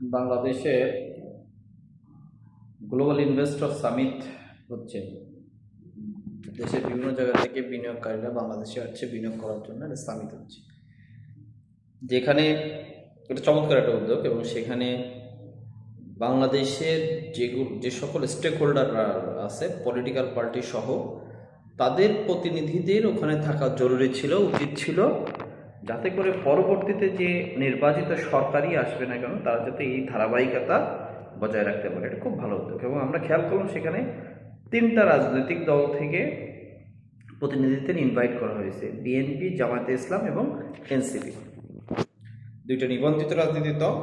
বাংলাদেশে global investor summit হচ্ছে। দেশের বিভিন্ন জায়গা থেকে বিনিয়োগকারীরা বাংলাদেশে আসছে বিনিয়োগ করার জন্য একটা সামিট হচ্ছে। যেখানে, এটা চমৎকার একটা উদ্যোগ এবং সেখানে বাংলাদেশের যেগুলো যে সকল স্টেক হোল্ডাররা আছে পলিটিক্যাল পার্টি সহ, তাদের প্রতিনিধিদের ওখানে থাকা জরুরি ছিল, উচিত ছিল যাতে করে পরবর্তীতে যে নির্বাচিত সরকারই আসবে না কেন, তারা যাতে এই ধারাবাহিকতা বজায় রাখতে পারে। এটা খুব ভালো উদ্যোগ। এবং আমরা খেয়াল করলাম সেখানে তিনটা রাজনৈতিক দল থেকে প্রতিনিধিত্বের ইনভাইট করা হয়েছে বিএনপি জামায়াতে ইসলাম এবং এনসিপি দুইটা নিবন্ধিত রাজনৈতিক দল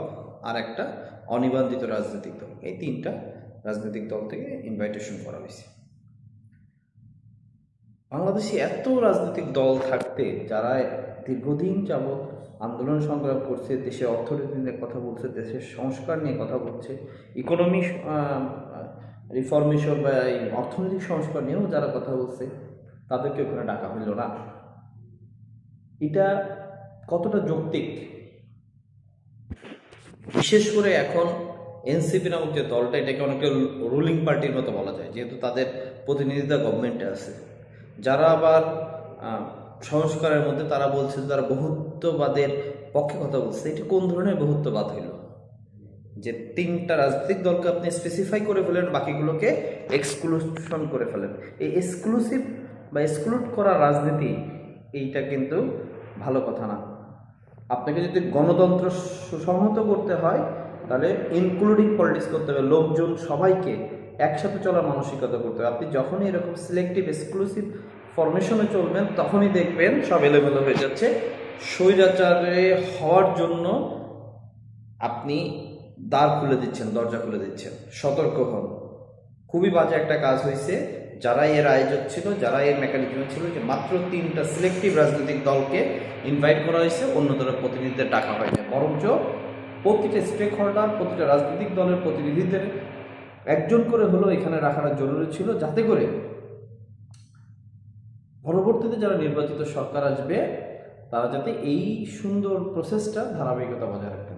আর একটা অনিবন্ধিত রাজনৈতিক দল। এই তিনটা রাজনৈতিক দল থেকে ইনভাইটেশন করা হয়েছে। বাংলাদেশে এত রাজনৈতিক দল থাকতে যারা দীর্ঘদিন যাবৎ আন্দোলন সংগ্রাম করছে, দেশের অর্থনীতি নিয়ে কথা বলছে, দেশের সংস্কার নিয়ে কথা বলছে ইকোনমি রিফরমেশন বা এই অর্থনৈতিক সংস্কার নিয়েও যারা কথা বলছে, তাদেরকে ওখানে ডাকা হইল না। এটা কতটা যৌক্তিক? বিশেষ করে এখন এনসিপি নামক যে দলটা, এটাকে অনেকটা রুলিং পার্টির মতো বলা যায়, যেহেতু তাদের প্রতিনিধিত্ব গভর্নমেন্টে আছে। যারা আবার সংস্কারের মধ্যে তারা বলছে তারা বহুত্ববাদের পক্ষে কথা বলছে। এটা কোন ধরনের বহুত্ববাদ হইল? যে তিনটা রাজনৈতিক দলকে আপনি স্পেসিফাই করে ফেলেন, বাকিগুলোকে এক্সক্লুশন করে ফেলেন। এই এক্সক্লুসিভ বা এক্সক্লুড করা রাজনীতি, এইটা কিন্তু ভালো কথা না। আপনাকে যদি গণতন্ত্র সুসংহত করতে হয়, তাহলে ইনক্লুডিং পলিটিক্স করতে হবে। লোকজন সবাইকে একসাথে চলার মানসিকতা করতে হবে। আপনি যখনই এরকম সিলেক্টিভ এক্সক্লুসিভ ফরমেশনে চলবেন, তখনই দেখবেন সব এলোমেলো হয়ে যাচ্ছে। স্বৈরাচারে হওয়ার জন্য আপনি দ্বার খুলে দিচ্ছেন, দরজা খুলে দিচ্ছেন। সতর্ক হন। খুবই বাজে একটা কাজ হয়েছে। যারা এর আয়োজক ছিল যারা এর মেকানিজম ছিল, যে মাত্র তিনটা সিলেক্টিভ রাজনৈতিক দলকে ইনভাইট করা হয়েছে, অন্য দলের প্রতিনিধিদের ডাকা হয়নি। বরঞ্চ প্রতিটা স্টেক হোল্ডার প্রতিটা রাজনৈতিক দলের প্রতিনিধিদের একজন করে হলেও এখানে রাখাটা জরুরি ছিল, যাতে করে পরবর্তীতে যারা নির্বাচিত সরকার আসবে তারা যাতে এই সুন্দর প্রসেসটা ধারাবাহিকতা বজায় রাখতে